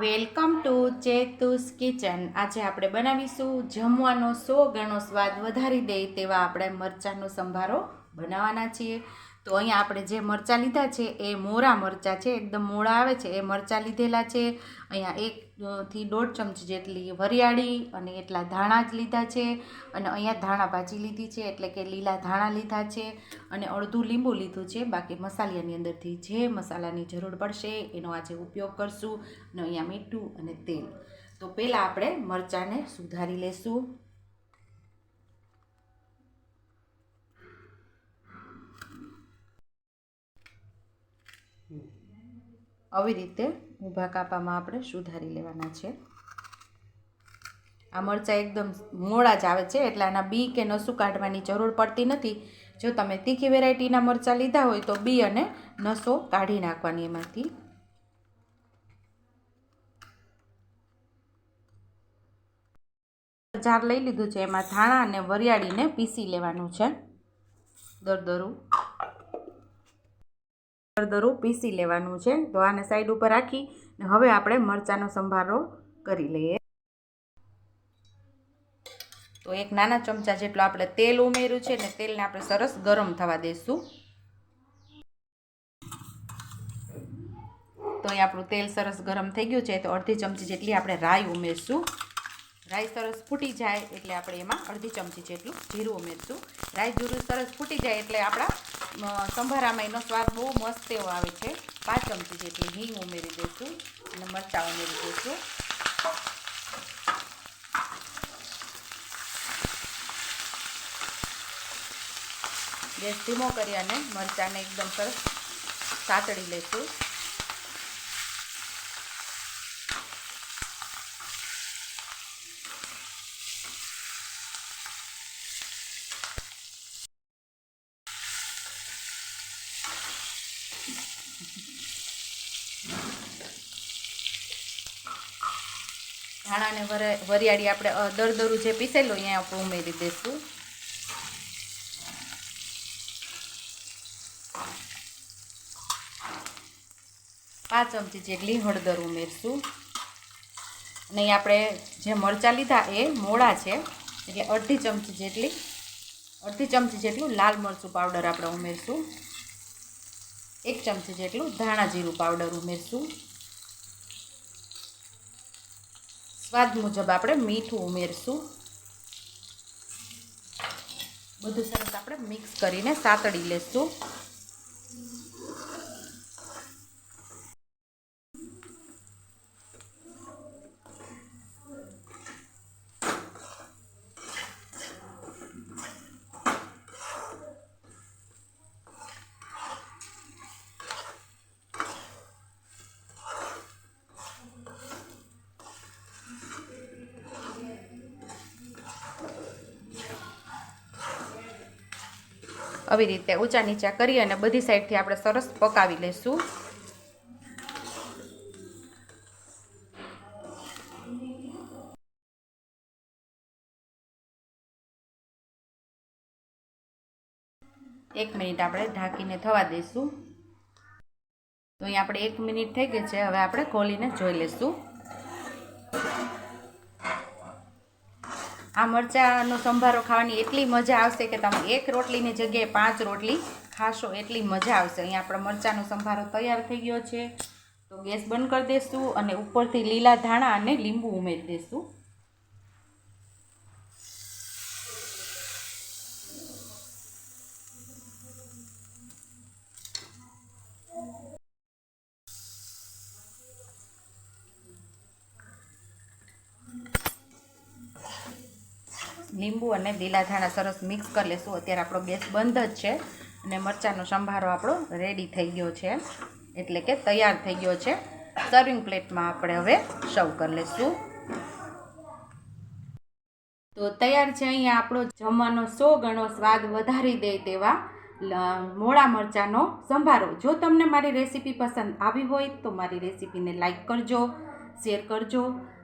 Welcome to ચેતુસ kitchen. આજે આપણે બનાવીશું જમવાનો સો ગણો સ્વાદ વધારી દે તેવા આપણે મરચાંનો સંભારો બનાવવાના છીએ. તો અહીંયા આપણે જે મરચાં લીધા છે એ મોરા મરચાં છે, એકદમ મોળા આવે છે, એ મરચાં લીધેલા છે. અહીંયા એકથી દોઢ ચમચી જેટલી વરિયાળી અને એટલા ધાણા જ લીધા છે. અને અહીંયા ધાણા ભાજી લીધી છે, એટલે કે લીલા ધાણા લીધા છે. અને અડધું લીંબુ લીધું છે, બાકી મસાલાની અંદરથી જે મસાલાની જરૂર પડશે એનો આજે ઉપયોગ કરશું. અને અહીંયા મીઠું અને તેલ. તો પહેલાં આપણે મરચાંને સુધારી લેશું. આવી રીતે ઊભા કાપામાં આપણે સુધારી લેવાના છે. આ મરચાં એકદમ મોડા જ આવે છે, એટલે આના બી કે નસું કાઢવાની જરૂર પડતી નથી. જો તમે તીખી વેરાયટીના મરચાં લીધા હોય તો બી અને નસો કાઢી નાખવાની એમાંથી. જાર લઈ લીધું છે, એમાં ધાણા અને વરિયાળીને પીસી લેવાનું છે. દરદરું. દરદરું પીસી લેવાનું છે. તો આને સાઈડ ઉપર રાખી હવે આપણે મરચાંનો સંભારો કરી લઈએ. તો એક નાના ચમચા જેટલું આપણે તેલ ઉમેર્યું છે ને તેલને આપણે સરસ ગરમ થવા દઈશું તો અહીં આપણું તેલ સરસ ગરમ થઈ ગયું છે. તો અડધી ચમચી જેટલી આપણે રાઈ ઉમેરશું. રાઈ સરસ ફૂટી જાય એટલે આપણે એમાં અડધી ચમચી જેટલું જીરું ઉમેરશું. રાઈ જીરું સરસ ફૂટી જાય એટલે આપણા સંભારામાં એનો સ્વાદ બહુ મસ્ત એવો આવે છે. પાંચ ચમચી જેટલી હિંગ ઉમેરી દઈશું અને મરચાં ઉમેરી દઈશું. ગેસ ધીમો કરી અને મરચાંને એકદમ સરસ સાતળી લઈશું. ધાણા અને વર- વરિયાળી આપણે દરદરું જે પીસેલું અહીંયા આપણે ઉમેરી દઈશું. પાંચ ચમચી જેટલી હળદર ઉમેરશું. અને આપણે જે મરચાં લીધા એ મોળા છે. એટલે અડધી ચમચી જેટલી, અડધી ચમચી જેટલું લાલ મરચું પાવડર આપણે ઉમેરશું. એક ચમચી જેટલું ધાણા જીરું પાવડર ઉમેરશું. સ્વાદ મુજબ આપણે મીઠું ઉમેરશું. બધું સરસ આપણે મિક્સ કરીને સાતળી લેશું. આવી રીતે ઊંચા નીચા કરી અને બધી સાઈડથી આપણે સરસ પકાવી લઈશું એક મિનિટ આપણે ઢાંકીને થવા દઈશું તો અહીં આપણે એક મિનિટ થઈ ગઈ છે, હવે આપણે ખોલીને જોઈ લઈશું આ મરચાંનો સંભારો ખાવાની એટલી મજા આવશે કે તમે એક રોટલીની જગ્યાએ પાંચ રોટલી ખાશો એટલી મજા આવશે. અહીંયા આપણો મરચાંનો સંભારો તૈયાર થઈ ગયો છે. તો ગેસ બંધ કરી દઈશું અને ઉપરથી લીલા ધાણા અને લીંબુ ઉમેરી દઈશું લીંબુ અને લીલા ધાણા સરસ મિક્સ કરી લેશું. અત્યારે આપણો ગેસ બંધ જ છે અને મરચાંનો સંભારો આપણો રેડી થઈ ગયો છે. એટલે કે તૈયાર થઈ ગયો છે. સર્વિંગ પ્લેટમાં આપણે હવે સર્વ કરી લઈશું તો તૈયાર છે અહીંયા આપણો જમવાનો સો ગણો સ્વાદ વધારી દે તેવા મોળા મરચાંનો સંભારો. જો તમને મારી રેસીપી પસંદ આવી હોય તો મારી રેસીપીને લાઈક કરજો શેર કરજો.